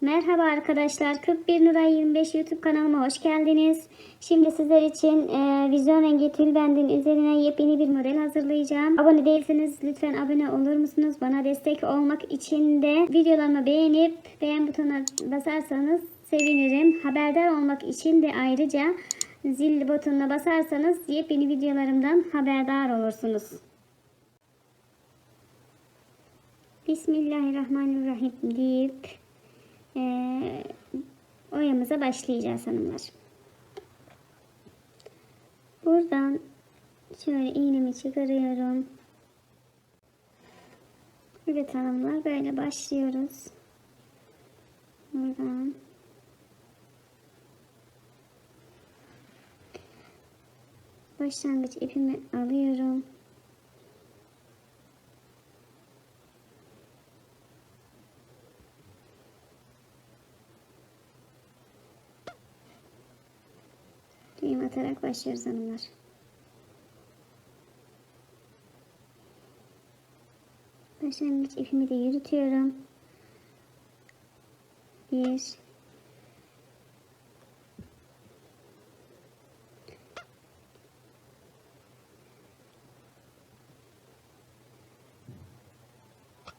Merhaba arkadaşlar. 41 Nuray 25 YouTube kanalıma hoş geldiniz. Şimdi sizler için e, vizyon rengi tülbendin üzerine yepyeni bir model hazırlayacağım. Abone değilseniz lütfen abone olur musunuz? Bana destek olmak için de videolarımı beğenip beğen butonuna basarsanız sevinirim. Haberdar olmak için de ayrıca zil butonuna basarsanız yepyeni videolarımdan haberdar olursunuz. Bismillahirrahmanirrahim deyip ee, oyamıza başlayacağız hanımlar. Buradan şöyle iğnemi çıkarıyorum. Evet hanımlar böyle başlıyoruz. Buradan. Başlangıç ipimi alıyorum. Düğüm atarak başlıyoruz hanımlar. Başlangıç ipimi de yürütüyorum. Bir.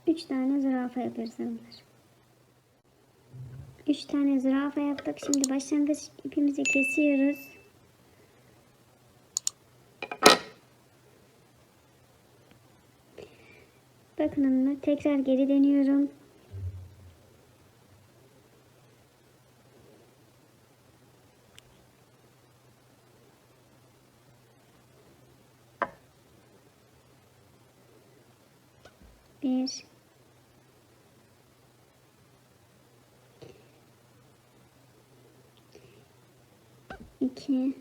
Üç tane zürafa yapıyoruz hanımlar. Üç tane zürafa yaptık. Şimdi başlangıç ipimizi kesiyoruz. Bakın hanımlar tekrar geri dönüyorum. Bir. İki,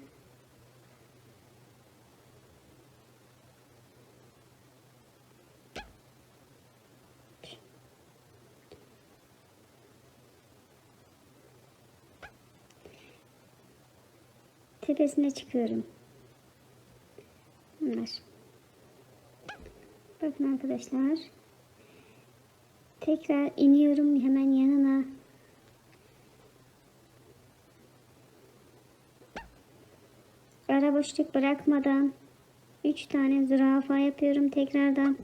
tepesine çıkıyorum. Bunlar. Bakın arkadaşlar. Tekrar iniyorum hemen yanına. Boşluk bırakmadan 3 tane zürafa yapıyorum tekrardan.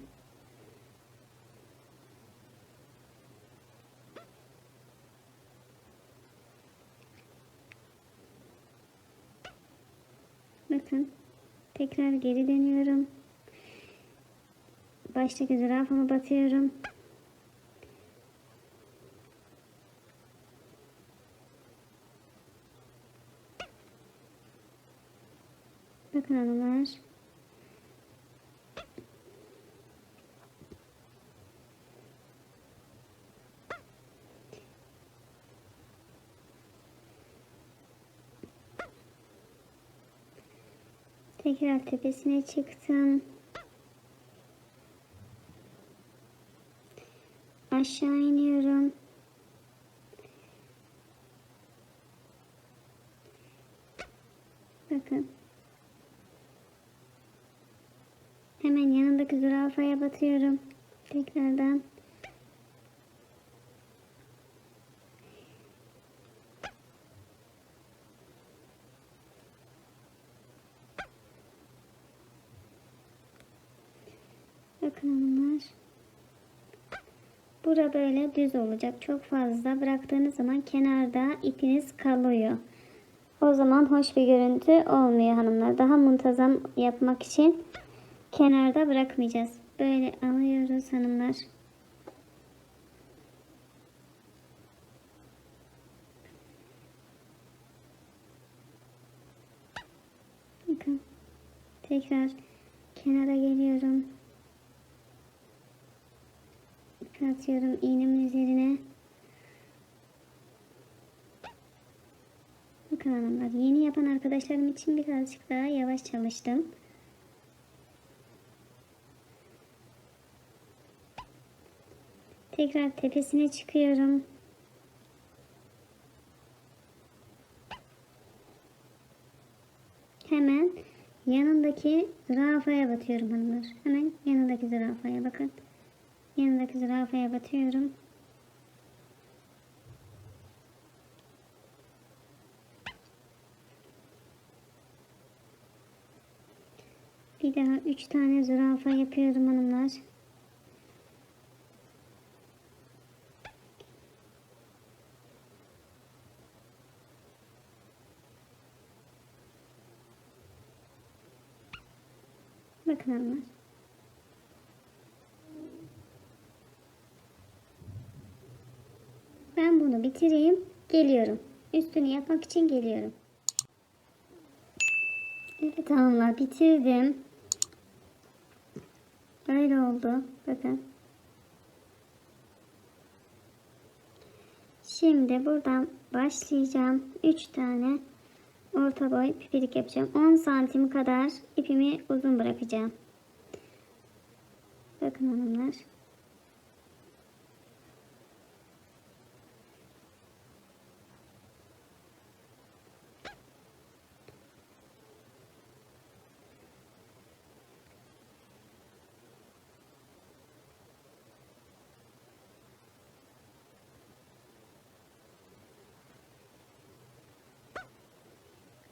Bakın tekrar geri dönüyorum. Baştaki zürafamı batıyorum. Bakın hanımlar. Tekrar tepesine çıktım. Aşağı iniyorum. Bakın. Hemen yanındaki zürafaya batıyorum. Tekrardan. Bakın hanımlar. Bura böyle düz olacak. Çok fazla bıraktığınız zaman kenarda ipiniz kalıyor. O zaman hoş bir görüntü olmuyor hanımlar. Daha muntazam yapmak için kenarda bırakmayacağız. Böyle alıyoruz hanımlar. Bakın. Tekrar kenara geliyorum. İp atıyorum iğnemin üzerine. Bakın hanımlar yeni yapan arkadaşlarım için birazcık daha yavaş çalıştım. Tekrar tepesine çıkıyorum. hemen yanındaki zürafaya batıyorum hanımlar. Hemen yanındaki zürafaya bakın. Yanındaki zürafaya batıyorum. Bir daha üç tane zürafa yapıyorum hanımlar. Bakın hanımlar. Bitireyim. Geliyorum. Üstünü yapmak için geliyorum. Evet hanımlar bitirdim. Böyle oldu. Bakın. Şimdi buradan başlayacağım. 3 tane orta boy pipirik yapacağım. 10 santim kadar ipimi uzun bırakacağım. Bakın hanımlar.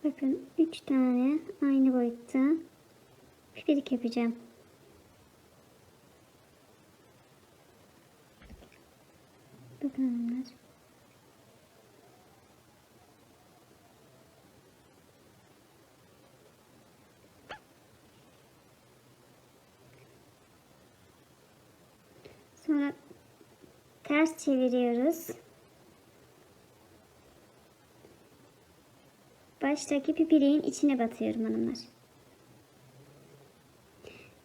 Bakın 3 tane aynı boyutta pipirik yapacağım. Bakın hanımlar. Sonra ters çeviriyoruz. Baştaki pipiliğin içine batıyorum hanımlar.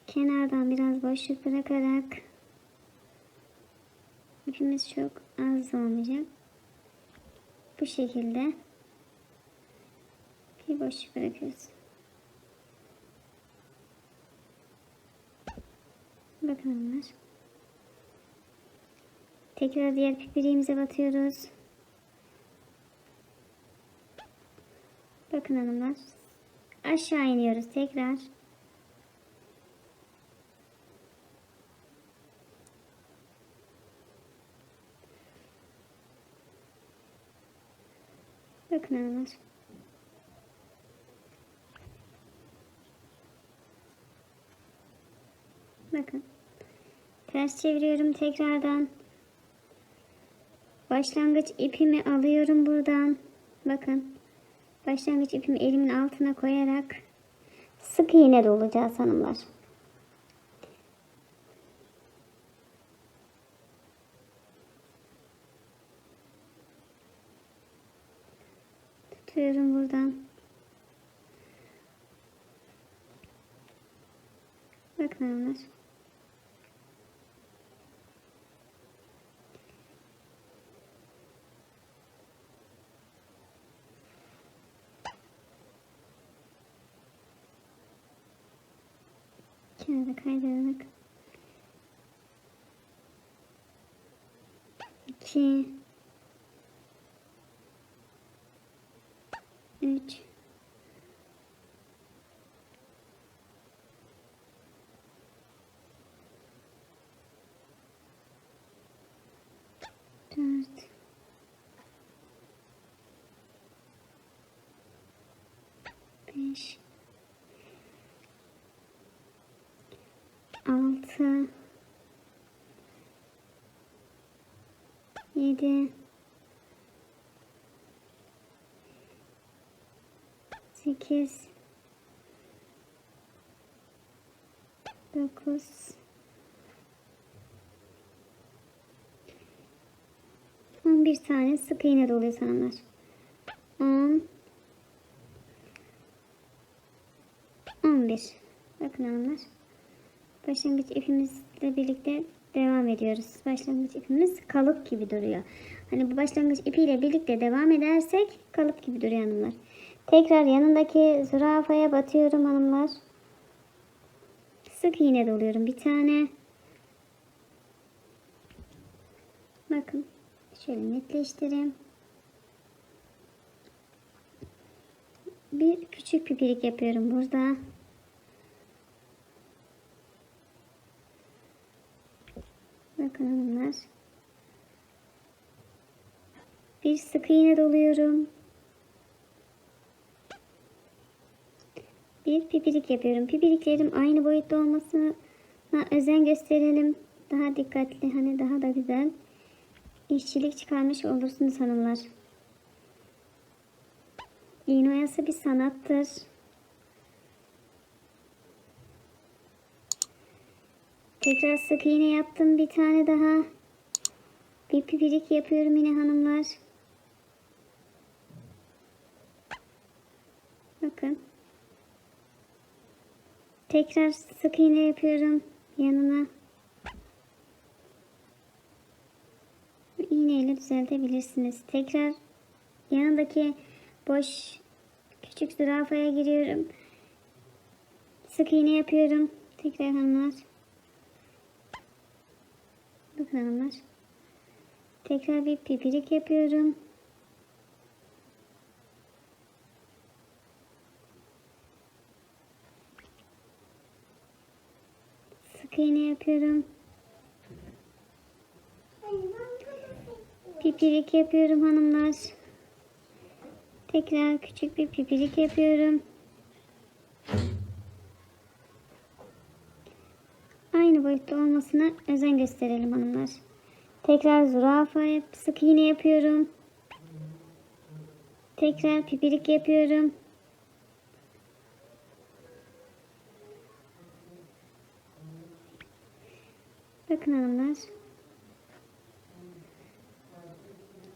Kenardan biraz boşluk bırakarak ipimiz çok az olmayacak. Bu şekilde bir boşluk bırakıyoruz. Bakın hanımlar. Tekrar diğer pipiliğimize batıyoruz. Bakın hanımlar. Aşağı iniyoruz tekrar. Bakın hanımlar. Bakın. Ters çeviriyorum tekrardan. Başlangıç ipimi alıyorum buradan. Bakın. Başlangıç ipimi elimin altına koyarak sık iğne dolacağız hanımlar. Tutuyorum buradan. Bakın hanımlar. Kaydırarak. İki. Üç. Dört. Beş. Altı, yedi, sekiz, dokuz, on bir tane sık iğne doluyor hanımlar. On, on bir. Bakın hanımlar. Başlangıç ipimizle birlikte devam ediyoruz. Başlangıç ipimiz kalıp gibi duruyor. Hani bu başlangıç ipiyle birlikte devam edersek kalıp gibi duruyor hanımlar. Tekrar yanındaki zürafaya batıyorum hanımlar. Sık iğne doluyorum bir tane. Bakın şöyle netleştireyim. bir küçük pipirik yapıyorum burada. Bakın. Bir sık iğne doluyorum. Bir pipirik yapıyorum. Pipiriklerim aynı boyutta olmasına özen gösterelim. Daha dikkatli, hani daha da güzel işçilik çıkarmış olursunuz hanımlar. İğne oyası bir sanattır. Tekrar sık iğne yaptım bir tane daha. Bir pipirik yapıyorum yine hanımlar. Bakın. Tekrar sık iğne yapıyorum yanına. Bu iğneyle düzeltebilirsiniz. Tekrar yanındaki boş küçük zürafaya giriyorum. Sık iğne yapıyorum. Tekrar hanımlar. Hanımlar. Tekrar bir pipirik yapıyorum. Sık iğne yapıyorum. Pipirik yapıyorum hanımlar. Tekrar küçük bir pipirik yapıyorum. Boyutta olmasına özen gösterelim hanımlar. Tekrar zürafa yap, sık iğne yapıyorum. Tekrar pipirik yapıyorum. Bakın hanımlar.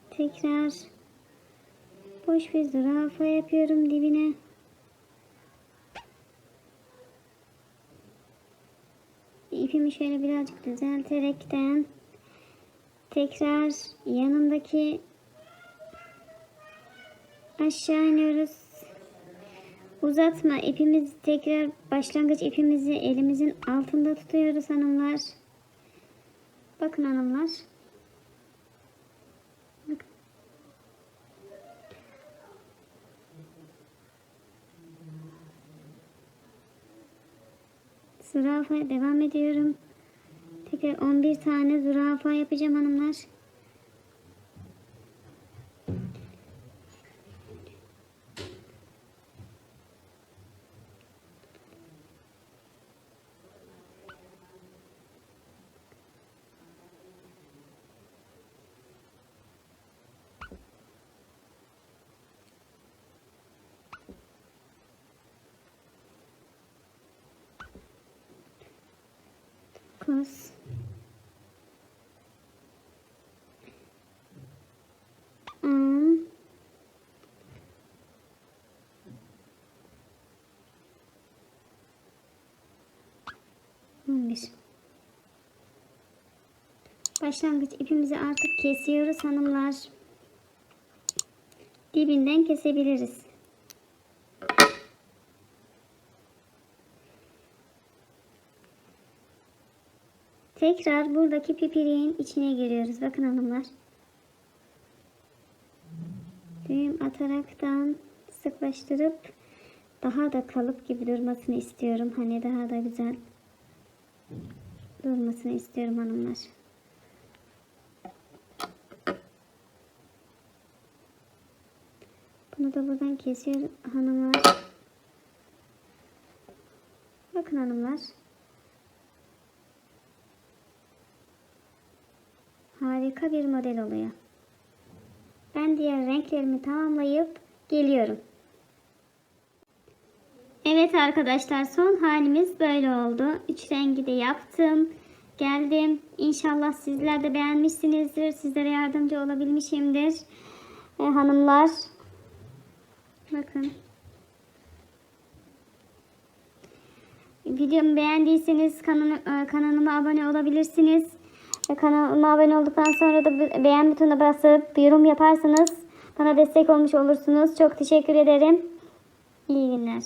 Tekrar boş bir zürafa yapıyorum dibine. İpimi şöyle birazcık düzelterekten tekrar yanındaki aşağı iniyoruz. Uzatma ipimizi tekrar başlangıç ipimizi elimizin altında tutuyoruz hanımlar. Bakın hanımlar. Zürafa devam ediyorum. Tekrar 11 tane zürafa yapacağım hanımlar. Kız. On bir. Başlangıç ipimizi artık kesiyoruz hanımlar. Dibinden kesebiliriz. Tekrar buradaki pipiriğin içine giriyoruz. Bakın hanımlar. Düğüm ataraktan sıklaştırıp daha da kalıp gibi durmasını istiyorum. Hani daha da güzel durmasını istiyorum hanımlar. Bunu da buradan kesiyorum hanımlar. Bakın hanımlar. Harika bir model oluyor. Ben diğer renklerimi tamamlayıp geliyorum. Evet arkadaşlar son halimiz böyle oldu. Üç rengi de yaptım. Geldim. İnşallah sizler de beğenmişsinizdir. Sizlere yardımcı olabilmişimdir. E, hanımlar. Bakın. Videomu beğendiyseniz kanal, kanalıma abone olabilirsiniz. Ve kanalıma abone olduktan sonra da beğen butonuna basıp yorum yaparsanız bana destek olmuş olursunuz. Çok teşekkür ederim. İyi günler.